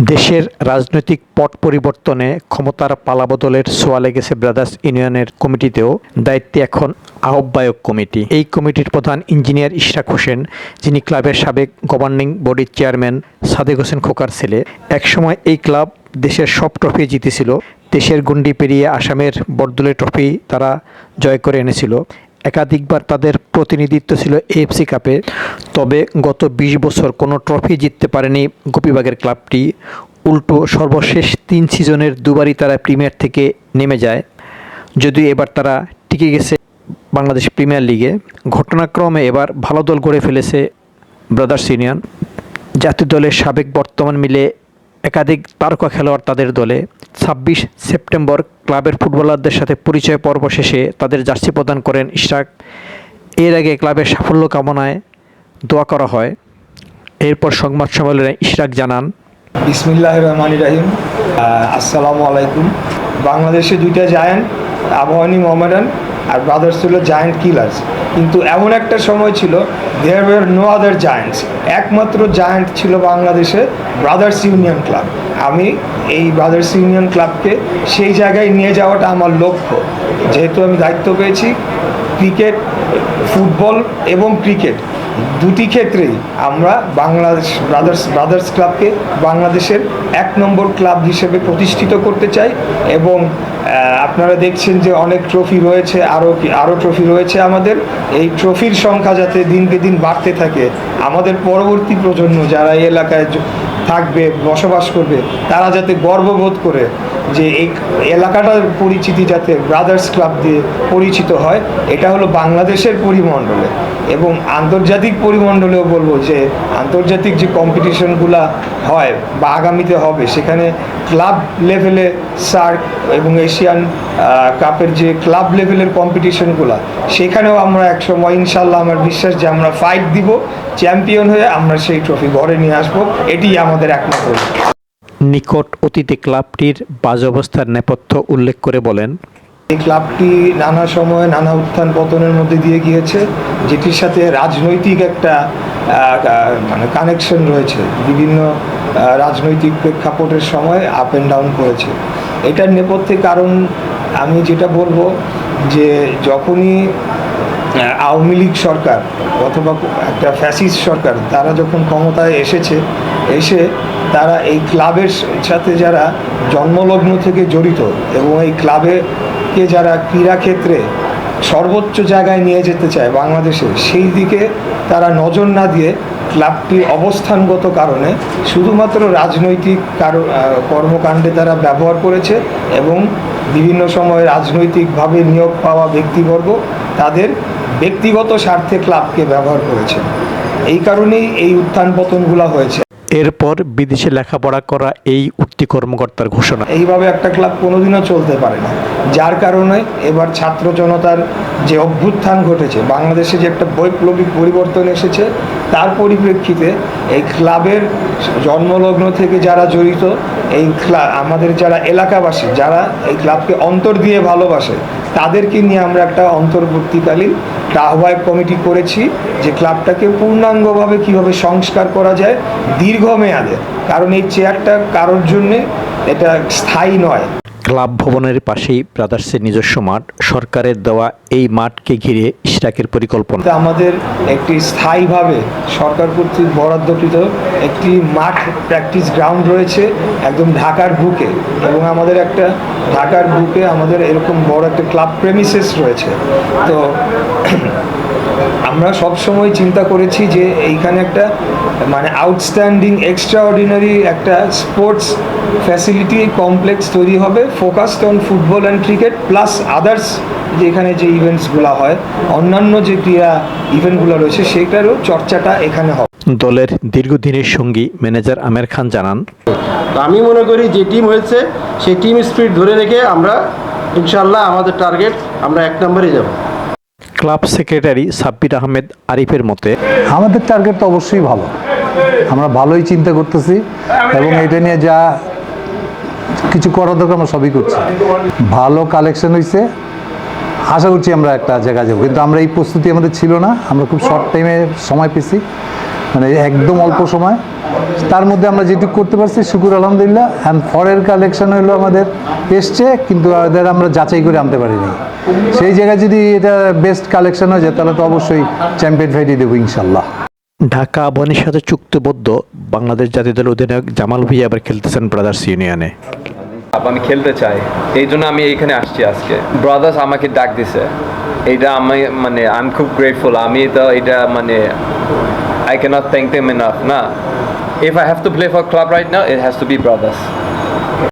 দেশের রাজনৈতিক পট পরিবর্তনে ক্ষমতার পালাবদলের ছোঁয়া লেগেছে ব্রাদার্স ইউনিয়নের কমিটিতেও। দায়িত্বে এখন আহ্বায়ক কমিটি। এই কমিটির প্রধান ইঞ্জিনিয়ার ইশরাক হোসেন, যিনি ক্লাবের সাবেক গভর্নিং বডির চেয়ারম্যান সাদেক হোসেন খোকার ছেলে। একসময় এই ক্লাব দেশের সব ট্রফি জিতেছিল। দেশের গণ্ডি পেরিয়ে আসামের বরদলে ট্রফি তারা জয় করে এনেছিল। একাধিকবার তাদের প্রতিনিধিত্ব ছিল এএফসি কাপে তবে গত বিশ বছর কোনো ট্রফি জিততে পারেনি গোপীবাগের ক্লাবটি। উল্টো সর্বশেষ তিন সিজনের দুবারই তারা প্রিমিয়ার থেকে নেমে যায়। যদিও এবার তারা টিকে গেছে বাংলাদেশ প্রিমিয়ার লিগে। ঘটনাক্রমে এবার ভালো দল গড়ে ফেলেছে ব্রাদার্স ইউনিয়ন। জাতীয় দলের সাবেক বর্তমান মিলে একাধিক তারকা খেলোয়াড় তাদের দলে। ছাব্বিশ সেপ্টেম্বর ক্লাবের ফুটবলারদের সাথে পরিচয় পর্ব শেষে তাদের জার্সি প্রদান করেন ইশরাক। এর আগে ক্লাবের সাফল্য কামনায় দোয়া করা হয়। এরপর সংবাদ সম্মেলনে ইশরাক জানান বিসমিল্লাহ রহমান রাহিম। আসসালামু আলাইকুম। বাংলাদেশে দুইটা জায়ান্ট আবহানী মোহামেডান আর ব্রাদার্স ছিল জায়ান্ট কিলার্স। কিন্তু এমন একটা সময় ছিল দেয়ার নো আদার জায়ান্টস। একমাত্র জায়ান্ট ছিল বাংলাদেশে ব্রাদার্স ইউনিয়ন ক্লাব। আমি এই ব্রাদার্স ইউনিয়ন ক্লাবকে সেই জায়গায় নিয়ে যাওয়াটা আমার লক্ষ্য। যেহেতু আমি দায়িত্ব পেয়েছি ক্রিকেট, ফুটবল এবং ক্রিকেট। দুটি ক্ষেত্রেই আমরা বাংলাদেশ ব্রাদার্স ব্রাদার্স ক্লাবকে বাংলাদেশের এক নম্বর ক্লাব হিসেবে প্রতিষ্ঠিত করতে চাই এবং আপনারা দেখছেন যে অনেক ট্রফি রয়েছে আরও আরও ট্রফি রয়েছে আমাদের। এই ট্রফির সংখ্যা যাতে দিনকে দিন বাড়তে থাকে, আমাদের পরবর্তী প্রজন্ম যারা এই এলাকায় থাকবে বসবাস করবে তারা যাতে গর্ববোধ করে। যে এই এলাকাটার পরিচিতি যাতে ব্রাদার্স ক্লাব দিয়ে পরিচিত হয়, এটা হলো বাংলাদেশের পরিমণ্ডলে এবং আন্তর্জাতিক পরিমণ্ডলেও বলব যে আন্তর্জাতিক যে কম্পিটিশনগুলো হয় বা আগামীতে হবে, সেখানে ক্লাব লেভেলে সার্ক এবং এশিয়ান কাপের যে ক্লাব লেভেলের কম্পিটিশনগুলো সেখানেও আমরা একসময় ইনশাল্লাহ আমার বিশ্বাস যে আমরা ফাইট দিব চ্যাম্পিয়ন হয়ে আমরা সেই ট্রফি ঘরে নিয়ে আসব এটি আমাদের একমাত্র। নিকট অতীতে ক্লাবটির বাজ অবস্থার নেপথ্য উল্লেখ করে বলেন, এই ক্লাবটি নানা সময়ে নানা উত্থান পতনের মধ্যে দিয়ে গিয়েছে, যেটির সাথে রাজনৈতিক একটা মানে কানেকশন রয়েছে। বিভিন্ন রাজনৈতিক প্রেক্ষাপটের সময় আপ অ্যান্ড ডাউন করেছে। এটার নেপথ্যে কারণ আমি যেটা বলব যে যখনই আওয়ামী লীগ সরকার অথবা একটা ফ্যাসিস্ট সরকার, তারা যখন ক্ষমতায় এসেছে, এসে তারা এই ক্লাবের সাথে যারা জন্মলগ্ন থেকে জড়িত এবং এই ক্লাবে কে যারা ক্রীড়া ক্ষেত্রে সর্বোচ্চ জায়গায় নিয়ে যেতে চায় বাংলাদেশে, সেই দিকে তারা নজর না দিয়ে ক্লাবটি অবস্থানগত কারণে শুধুমাত্র রাজনৈতিক কারও কর্মকাণ্ডে তারা ব্যবহার করেছে এবং বিভিন্ন সময় রাজনৈতিকভাবে নিয়োগ পাওয়া ব্যক্তিবর্গ তাদের ব্যক্তিগত স্বার্থে ক্লাবকে ব্যবহার করেছে। এই কারণেই এই উত্থান পতনগুলো হয়েছে। এরপর বিদেশে লেখাপড়া করা এই উক্তি কর্মকর্তার ঘোষণা। এইভাবে একটা ক্লাব কোনোদিনও চলতে পারে না। যার কারণে এবার ছাত্র জনতার যে অভ্যুত্থান ঘটেছে, বাংলাদেশে যে একটা বৈপ্লবিক পরিবর্তন এসেছে, তার পরিপ্রেক্ষিতে এই ক্লাবের জন্মলগ্ন থেকে যারা জড়িত এই ক্লাব আমাদের যারা এলাকাবাসী, যারা এই ক্লাবকে অন্তর দিয়ে ভালোবাসে, তাদেরকে নিয়ে আমরা একটা অন্তর্বর্তীকালীন আহ্বায়ক কমিটি করেছি যে ক্লাবটাকে পূর্ণাঙ্গভাবে কীভাবে সংস্কার করা যায় দীর্ঘমেয়াদে। কারণ এই চেয়ারটা কারোর জন্যে এটা স্থায়ী নয়। ক্লাব ভবনের পাশেই ব্রাদার্সের নিজস্ব মাঠ। সরকারের দেওয়া এই মাঠকে ঘিরে ইশরাকের পরিকল্পনা। আমাদের একটি স্থায়ীভাবে সরকার কর্তৃক বরাদ্দকৃত একটি মাঠ প্র্যাকটিস গ্রাউন্ড রয়েছে একদম ঢাকার বুকে এবং আমাদের একটা ঢাকার বুকে আমাদের এরকম বড় একটা ক্লাব প্রেমিসেস রয়েছে। তো আমরা সব সময় চিন্তা করেছি যে এইখানে একটা মানে আউটস্ট্যান্ডিং এক্সট্রা অর্ডিনারি একটা স্পোর্টস ফ্যাসিলিটি কমপ্লেক্স তৈরি হবে focused on football and cricket plus others যে এখানে যে ইভেন্টসগুলো হয় অন্যান্য যে ক্রীড়া ইভেন্টগুলো রয়েছে সেটারও চর্চাটা এখানে হবে। দলের দীর্ঘদিনের সঙ্গী ম্যানেজার আমের খান জানান। তো আমি মনে করি যে টিম হয়েছে সেই টিম স্পিড ধরে রেখে আমরা ইনশাল্লাহ আমাদের টার্গেট আমরা এক নম্বরে যাব। ক্লাব সেক্রেটারি সাব্বির আহমেদ আরিফের মতে, আমাদের টার্গেট তো অবশ্যই ভালো। আমরা ভালোই চিন্তা করতেছি এবং এটা নিয়ে যা কিছু করার দরকার আমরা সবই করছি। ভালো কালেকশন হয়েছে আশা করছি আমরা একটা জায়গায় যাব। কিন্তু আমরা এই প্রস্তুতি আমাদের ছিল না, আমরা খুব শর্ট টাইমে সময় পেয়েছি। মানে একদম অল্প সময়। তার মধ্যে আমরা যেটুকু করতে পারছি শুকুর আলহামদুলিল্লাহ। অ্যান্ড ফরের কালেকশন হলো আমাদের এসছে কিন্তু ওদের আমরা যাচাই করে আনতে পারিনি। সেই জায়গায় যদি এটা বেস্ট কালেকশন হয়ে যায় তাহলে তো অবশ্যই চ্যাম্পিয়ন ফাইটই দেবো ইনশাল্লাহ। ঢাকা আবাহনীর সাথে চুক্তিবদ্ধ বাংলাদেশ জাতীয় দল অধিনায়ক জামাল ভুইয়া আবার খেলতেছেন ব্রাদার্স ইউনিয়নে আমি খেলতে চাই। এই জন্য আমি এইখানে আসছি আজকে। ব্রাদার্স আমাকে ডাক দিছে। এইটা আমি মানে আমি খুব গ্রেটফুল আমি তো এটা মানে I cannot thank them enough না? if I have to play for club right now, it has to be brothers.